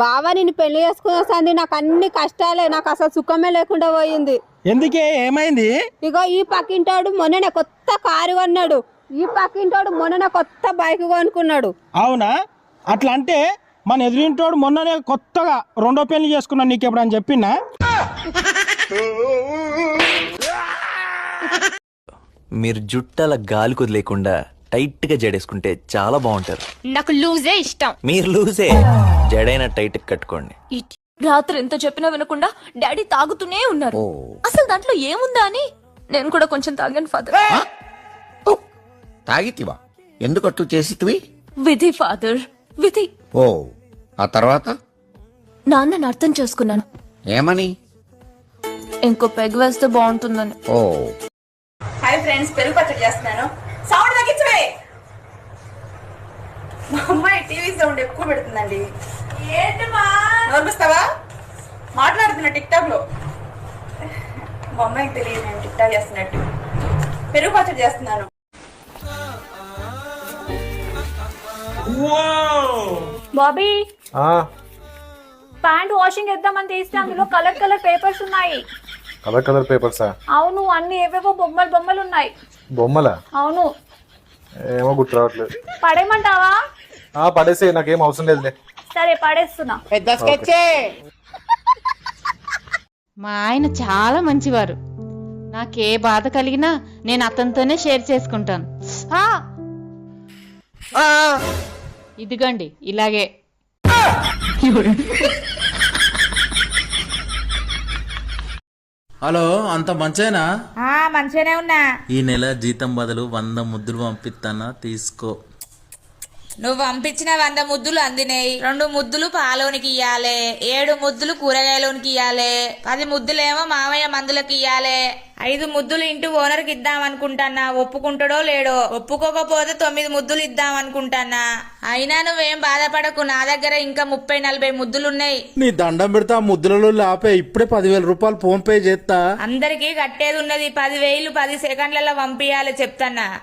బావ నేను పెళ్ళి చేసుకున్న సంది నాకు అన్ని కష్టాలే నాకు అసలు సుఖమే లేకుండా పోయింది. ఎందుకే? ఏమైంది? ఇగో ఈ పక్కింటోడు మొన్ననే కొత్త కారు కొన్నాడు. ఈ పక్కింటోడు మొన్ననే కొత్త బైక్ కొనుక్కున్నాడు. అవునా? అట్లా అంటే మన ఎదురింటోడు మొన్ననే కొత్తగా రెండో పెళ్ళి చేసుకున్నాను నీకు ఎప్పుడని చెప్పినా? మీరు జుట్టల గాలి కుదిలేకుండా టైట్గా జడేసుకుంటే చాలా బాగుంటారు. నాకు లూజే ఇష్టం. మీరు లూజే? జడైన టైట్ కట్టుకోండి. రాత్రి ఎంత చెప్పినా వినకుండా డాడీ తాగుతూనే ఉన్నారు. అసలు దాంట్లో ఏముందా అని నేను కూడా కొంచెం తాగాను ఫాదర్. తాగితివా? ఎందుకు అట్లు చేసితివి? విధి ఫాదర్. విధి. ఓ ఆ తర్వాత? నాన్నని అర్థం చేసుకున్నాను. ఏమని? ఇంకో పెగ్ వేస్తే బాగుంటుందని. ఓ. హాయ్ ఫ్రెండ్స్ పెరుగు పచ్చడి చేస్తున్నాను. సౌండ్ తగ్గించవే. మా అమ్మాయి టీవీ సౌండ్ ఎక్కువ పెడుతుందండి. నోర్మిస్తావా? మాట్లాడుతున్నా టిక్ టాక్లో మా అమ్మాయికి తెలియదు నేను టిక్ టాక్ చేస్తున్నట్టు. పెరుగు పచ్చడి చేస్తున్నాను. బాబీ! ప్యాంట్ వాషింగ్ వేద్దామని తీస్తే అందులో కలర్ కలర్ పేపర్స్ ఉన్నాయి. కలర్ కలర్ పేపర్సా? అవును అన్ని ఏవేవో బొమ్మలు బొమ్మలు ఉన్నాయి. బొమ్మలా? అవును. ఏమో గుర్తు రావట్లేదు. పడేయమంటావా? ఆ పడేసే నాకేం అవసరం లేదులే. సరే పడేస్తున్నా. మా ఆయన చాలా మంచివారు. నాకే బాధ కలిగినా నేను అతనితోనే షేర్ చేసుకుంటాను. ఆ! ఇదిగోండి ఇలాగే. హలో అంత మంచేనా? మంచిగానే ఉన్నా. ఈ నెల జీతం బదులు వంద ముద్దులు పంపిస్తానా తీసుకో. నువ్వు పంపించిన వంద ముద్దులు అందినాయి రెండు ముద్దులు పాలోనికి ఇయ్యాలే. ఏడు ముద్దులు కూరగాయలోనికి ఇయ్యాలే. పది ముద్దులేమో మామయ్య మందులకు ఇయ్యాలే. ఐదు ముద్దులు ఇంటి ఓనర్కి ఇద్దాం అనుకుంటానా ఒప్పుకుంటాడో లేడో? ఒప్పుకోకపోతే తొమ్మిది ముద్దులు ఇద్దాం అనుకుంటానా అయినా నువ్వేం బాధపడకు. నా దగ్గర ఇంకా ముప్పై నలభై ముద్దులున్నాయి. నీ దండం పెడతా ఆ ముద్దులలో లాపే. ఇప్పుడే పదివేల రూపాయలు ఫోన్ పే చేస్తా అందరికీ కట్టేది ఉన్నది. పది వేలు పది సెకండ్లలో పంపియాలి చెప్తానా?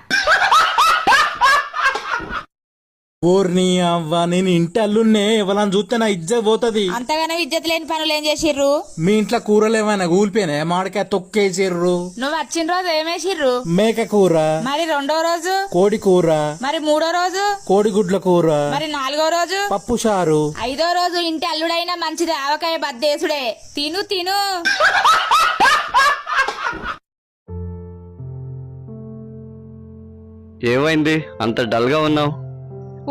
ఓర్ని అవ్వ నేను ఇంటి అల్లున్నే ఎవరని చూస్తే నా ఇజ్జ పోతుంది. అంతగానో ఇజ్జత్ లేని పనులు ఏం చేసిర్రు? మీ ఇంట్లో కూరలు ఏమైనా కూలిపోయినా మామిడికాయ తొక్కేసిర్రు. నువ్వు వచ్చిన రోజు ఏమేసిర్రు మేక కూర. మరి రెండో రోజు? కోడి కూర. మరి మూడో రోజు? కోడిగుడ్ల కూర. మరి నాలుగో రోజు? పప్పు చారు. ఐదో రోజు ఇంటి అల్లుడైనా మంచిది ఆవకాయ బద్దేసుడే. తిను తిను. ఏమైంది? అంత డల్గా ఉన్నావు?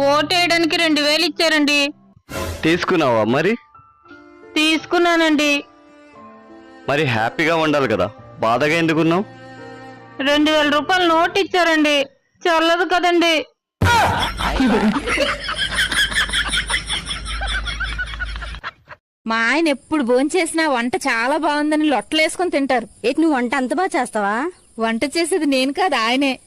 ఓటేయడానికి రెండు వేలు ఇచ్చారండి. తీసుకున్నావా మరి? తీసుకున్నానండి. మరి హ్యాపీగా ఉండాలి కదా. బాధగా ఎందుకున్నావు? రెండు వేల రూపాయలు నోట్ ఇచ్చారండి. చల్లదు కదండి. మా ఆయన ఎప్పుడు భోంచేసినా వంట చాలా బాగుందని లొట్టలేసుకొని తింటారు. ఏంటి నువ్వు వంట అంత బాగా చేస్తావా? వంట చేసేది నేను కాదు ఆయనే.